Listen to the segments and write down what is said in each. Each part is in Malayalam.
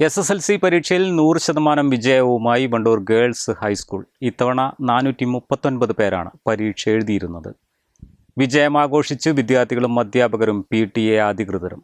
S S L C പരീക്ഷയിൽ നൂറ് ശതമാനം വിജയവുമായി വണ്ടൂർ ഗേൾസ് ഹൈസ്കൂൾ. ഇത്തവണ നാനൂറ്റി മുപ്പത്തൊൻപത് പേരാണ് പരീക്ഷ എഴുതിയിരുന്നത്. വിജയമാഘോഷിച്ച് വിദ്യാർത്ഥികളും അധ്യാപകരും പി ടി എ അധികൃതരും.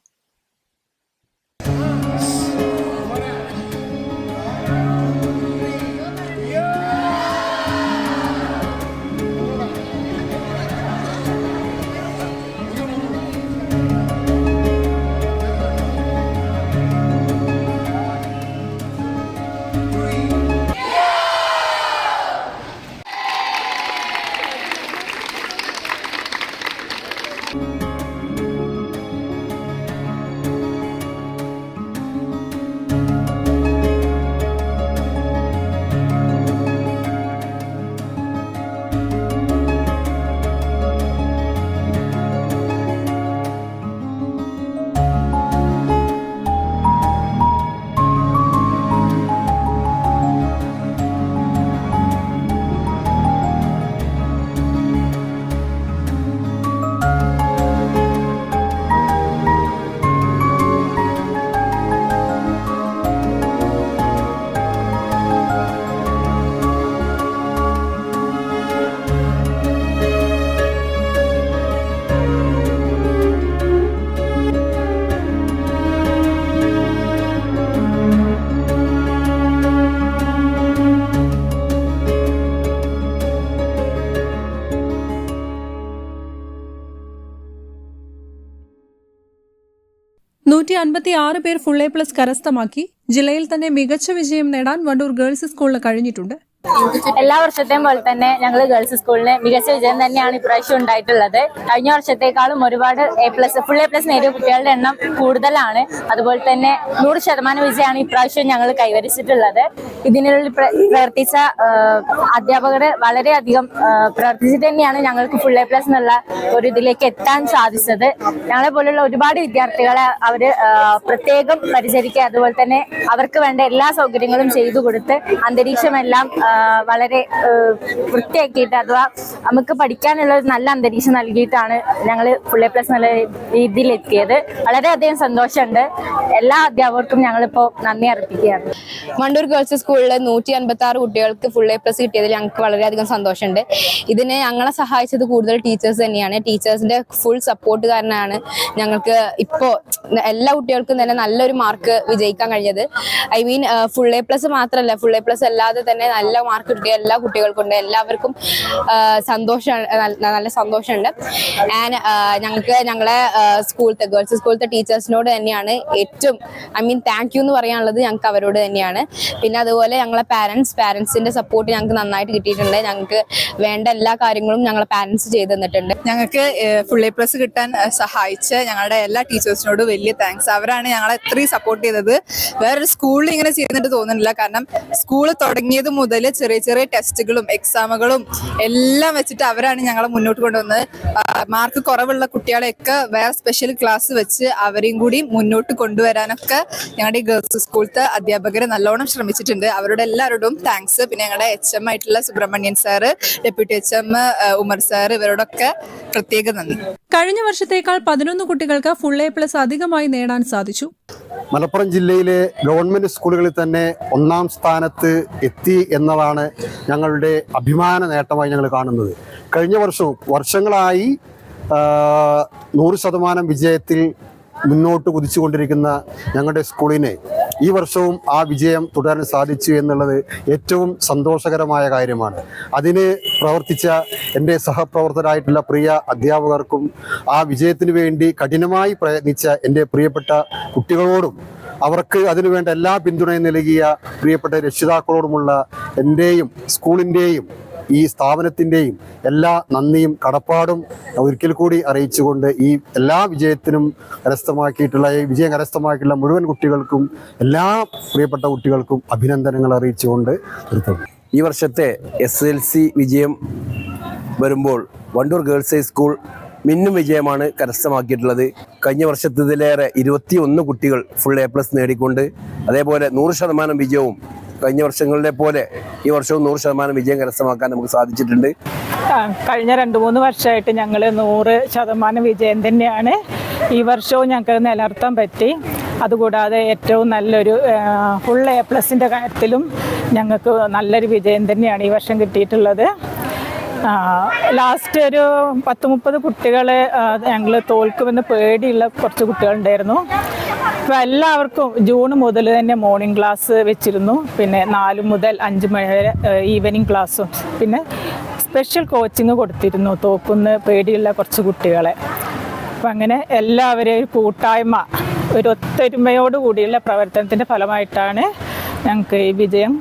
നൂറ്റി അൻപത്തി ആറ് പേർ ഫുൾ എ പ്ലസ് കരസ്ഥമാക്കി. ജില്ലയിൽ തന്നെ മികച്ച വിജയം നേടാൻ വണ്ടൂർ ഗേൾസ് സ്കൂളിന് കഴിഞ്ഞിട്ടുണ്ട്. എല്ലാ വർഷത്തെയും പോലെ തന്നെ ഞങ്ങൾ ഗേൾസ് സ്കൂളിന് മികച്ച വിജയം തന്നെയാണ് ഇപ്രാവശ്യം ഉണ്ടായിട്ടുള്ളത്. കഴിഞ്ഞ വർഷത്തെക്കാളും ഒരുപാട് A plus full A plus നേടിയ കുട്ടികളുടെ എണ്ണം കൂടുതലാണ്. അതുപോലെ തന്നെ നൂറ് ശതമാനം വിജയമാണ് ഇപ്രാവശ്യം ഞങ്ങൾ കൈവരിച്ചിട്ടുള്ളത്. ഇതിനുള്ളിൽ പ്ര- പ്രവർത്തിച്ച അധ്യാപകർ വളരെയധികം പ്രവർത്തിച്ചിട്ട് തന്നെയാണ് ഞങ്ങൾക്ക് ഫുൾ എ പ്ലസ് എന്നുള്ള ഒരു ഇതിലേക്ക് എത്താൻ സാധിച്ചത്. ഞങ്ങളെ പോലുള്ള ഒരുപാട് വിദ്യാർത്ഥികളെ അവർ പ്രത്യേകം പരിചരിക്കുക അതുപോലെ തന്നെ അവർക്ക് വേണ്ട എല്ലാ സൗകര്യങ്ങളും ചെയ്തു കൊടുത്ത് അന്തരീക്ഷമെല്ലാം വളരെ വൃത്തിയാക്കിയിട്ട് അഥവാ നമുക്ക് പഠിക്കാനുള്ള ഒരു നല്ല അന്തരീക്ഷം നൽകിയിട്ടാണ് ഞങ്ങൾ ഫുൾ എ പ്ലസ് നല്ല രീതിയിൽ എത്തിയത് വളരെയധികം സന്തോഷമുണ്ട്. എല്ലാ അധ്യാപകർക്കും ഞങ്ങളിപ്പോൾ നന്ദി അർപ്പിക്കുകയാണ്. മണ്ടൂർ ഗേൾസ് സ്കൂളിൽ നൂറ്റി അൻപത്തി ആറ് കുട്ടികൾക്ക് ഫുൾ എ പ്ലസ് കിട്ടിയതിൽ ഞങ്ങൾക്ക് വളരെയധികം സന്തോഷമുണ്ട്. ഇതിനെ ഞങ്ങളെ സഹായിച്ചത് കൂടുതൽ ടീച്ചേഴ്സ് തന്നെയാണ്. ടീച്ചേഴ്സിന്റെ ഫുൾ സപ്പോർട്ട് കാരണമാണ് ഞങ്ങൾക്ക് ഇപ്പോൾ എല്ലാ കുട്ടികൾക്കും തന്നെ നല്ലൊരു മാർക്ക് വിജയിക്കാൻ കഴിഞ്ഞത്. I mean full A plus മാത്രമല്ല ഫുൾ എ പ്ലസ് അല്ലാതെ തന്നെ നല്ല മാർക്ക് കിട്ടിയ എല്ലാ കുട്ടികൾക്കും ഉണ്ട്. എല്ലാവർക്കും സന്തോഷം നല്ല സന്തോഷമുണ്ട്. ആൻഡ് ഞങ്ങൾക്ക് ഞങ്ങളെ സ്കൂളത്തെ ഗേൾസ് സ്കൂളത്തെ ടീച്ചേഴ്സിനോട് തന്നെയാണ് ഏറ്റവും ഐ മീൻ താങ്ക് യു എന്ന് പറയാനുള്ളത് ഞങ്ങൾക്ക് അവരോട് തന്നെയാണ്. പിന്നെ അതുപോലെ ഞങ്ങളെ പാരൻസ് പാരൻസിന്റെ സപ്പോർട്ട് ഞങ്ങൾക്ക് നന്നായിട്ട് കിട്ടിയിട്ടുണ്ട്. ഞങ്ങൾക്ക് വേണ്ട എല്ലാ കാര്യങ്ങളും ഞങ്ങളെ പാരൻസ് ചെയ്തു തന്നിട്ടുണ്ട്. ഞങ്ങൾക്ക് ഫുൾ എ പ്ലസ് കിട്ടാൻ സഹായിച്ച ഞങ്ങളുടെ എല്ലാ ടീച്ചേഴ്സിനോട് വലിയ താങ്ക്സ് അവരാണ് ഞങ്ങളെ ഇത്രയും സപ്പോർട്ട് ചെയ്തത്. വേറൊരു സ്കൂളിൽ ഇങ്ങനെ ചെയ്യുന്നുണ്ട് തോന്നുന്നില്ല. കാരണം സ്കൂൾ തുടങ്ങിയത് മുതൽ ചെറിയ ചെറിയ ടെസ്റ്റുകളും എക്സാമുകളും എല്ലാം വെച്ചിട്ട് അവരാണ് ഞങ്ങളെ മുന്നോട്ട് കൊണ്ടുവന്നത്. മാർക്ക് കുറവുള്ള കുട്ടികളെയൊക്കെ വേറെ സ്പെഷ്യൽ ക്ലാസ് വെച്ച് അവരെയും കൂടി മുന്നോട്ട് കൊണ്ടുവരാനൊക്കെ ഞങ്ങളുടെ ഈ ഗേൾസ് സ്കൂളത്തെ അധ്യാപകർ നല്ലോണം ശ്രമിച്ചിട്ടുണ്ട്. അവരോട് എല്ലാവരോടും താങ്ക്സ് പിന്നെ ഞങ്ങളുടെ എച്ച് എം ആയിട്ടുള്ള Subrahmanian sir deputy H M Umar sir ഇവരോടൊക്കെ പ്രത്യേക നന്ദി. കഴിഞ്ഞ വർഷത്തേക്കാൾ പതിനൊന്ന് കുട്ടികൾക്ക് ഫുൾ എ പ്ലസ് അധികമായി നേടാൻ സാധിച്ചു. മലപ്പുറം ജില്ലയിലെ ഗവൺമെന്റ് സ്കൂളുകളിൽ തന്നെ ഒന്നാം സ്ഥാനത്ത് എത്തി എന്നതാണ് ഞങ്ങളുടെ അഭിമാന നേട്ടമായി ഞങ്ങൾ കാണുന്നത്. കഴിഞ്ഞ വർഷവും വർഷങ്ങളായി നൂറ് ശതമാനം വിജയത്തിൽ മുന്നോട്ട് കുതിച്ചുകൊണ്ടിരിക്കുന്ന ഞങ്ങളുടെ സ്കൂളിനെ ഈ വർഷവും ആ വിജയം തുടരാൻ സാധിച്ചു എന്നുള്ളത് ഏറ്റവും സന്തോഷകരമായ കാര്യമാണ്. അതിന് പ്രവർത്തിച്ച എന്റെ സഹപ്രവർത്തകരായിട്ടുള്ള പ്രിയ അധ്യാപകർക്കും ആ വിജയത്തിന് വേണ്ടി കഠിനമായി പ്രയത്നിച്ച എന്റെ പ്രിയപ്പെട്ട കുട്ടികളോടും അവർക്ക് അതിനുവേണ്ട എല്ലാ പിന്തുണയും നൽകിയ പ്രിയപ്പെട്ട രക്ഷിതാക്കളോടുമുള്ള എന്റെയും സ്കൂളിന്റെയും ഈ സ്ഥാപനത്തിന്റെയും എല്ലാ നന്ദിയും കടപ്പാടും ഒരിക്കൽ കൂടി അറിയിച്ചുകൊണ്ട് ഈ എല്ലാ വിജയത്തിനും കരസ്ഥമാക്കിയിട്ടുള്ള ഈ വിജയം കരസ്ഥമാക്കിയിട്ടുള്ള മുഴുവൻ കുട്ടികൾക്കും എല്ലാ പ്രിയപ്പെട്ട കുട്ടികൾക്കും അഭിനന്ദനങ്ങൾ അറിയിച്ചുകൊണ്ട് നിർത്തുന്നു. ഈ വർഷത്തെ എസ് എൽ സി വിജയം വരുമ്പോൾ വണ്ടൂർ ഗേൾസ് ഹൈസ്കൂൾ മിന്നും വിജയമാണ് കരസ്ഥമാക്കിയിട്ടുള്ളത്. കഴിഞ്ഞ വർഷത്തിലേറെ ഇരുപത്തി ഒന്ന് കുട്ടികൾ ഫുൾ എ പ്ലസ് നേടിക്കൊണ്ട് അതേപോലെ നൂറ് ശതമാനം വിജയവും കഴിഞ്ഞ വർഷങ്ങളിലെ പോലെ ഈ വർഷവും നൂറ് ശതമാനം വിജയം കരസ്ഥമാക്കാൻ നമുക്ക് സാധിച്ചിട്ടുണ്ട്. കഴിഞ്ഞ രണ്ട് മൂന്ന് വർഷമായിട്ട് ഞങ്ങൾ നൂറ് ശതമാനം വിജയം തന്നെയാണ്. ഈ വർഷവും ഞങ്ങൾക്ക് നിലനിർത്താൻ പറ്റി. അതുകൂടാതെ ഏറ്റവും നല്ലൊരു ഫുൾ എ പ്ലസിന്റെ കാര്യത്തിലും ഞങ്ങൾക്ക് നല്ലൊരു വിജയം തന്നെയാണ് ഈ വർഷം കിട്ടിയിട്ടുള്ളത്. ലാസ്റ്റ് ഒരു പത്ത് മുപ്പത് കുട്ടികളെ ഞങ്ങൾ തോൽക്കുമെന്ന് പേടിയുള്ള കുറച്ച് കുട്ടികളുണ്ടായിരുന്നു. അപ്പോൾ എല്ലാവർക്കും ജൂൺ മുതൽ തന്നെ മോർണിംഗ് ക്ലാസ് വെച്ചിരുന്നു. പിന്നെ നാല് മുതൽ അഞ്ച് മണി വരെ ഈവനിങ് ക്ലാസ്സും പിന്നെ സ്പെഷ്യൽ കോച്ചിങ് കൊടുത്തിരുന്നു തോക്കുന്ന് പേടിയുള്ള കുറച്ച് കുട്ടികളെ. അപ്പം അങ്ങനെ എല്ലാവരെയും ഒരു കൂട്ടായ്മ ഒരു ഒത്തൊരുമയോട് കൂടിയുള്ള പ്രവർത്തനത്തിന്റെ ഫലമായിട്ടാണ് ഞങ്ങൾക്ക് ഈ വിജയം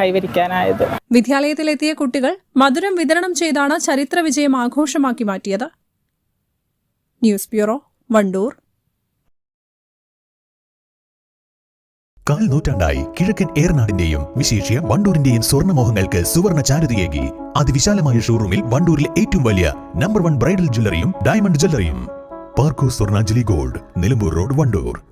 കൈവരിക്കാനായത്. വിദ്യാലയത്തിലെത്തിയ കുട്ടികൾ മധുരം വിതരണം ചെയ്താണ് ചരിത്ര വിജയം ആഘോഷമാക്കി മാറ്റിയത്. News bureau Wandoor. കാൽ നൂറ്റാണ്ടായി കിഴക്കൻ ഏറനാടിന്റെയും വിശേഷ്യ വണ്ടൂരിന്റെയും സ്വർണമോഹങ്ങൾക്ക് സുവർണ ചാരുതയേകി അതിവിശാലമായ ഷോറൂമിൽ വണ്ടൂരിലെ ഏറ്റവും വലിയ നമ്പർ വൺ ബ്രൈഡൽ ജ്വല്ലറിയും diamond ജ്വല്ലറിയും. Parco Swarnanjali gold Nilambur road Wandoor.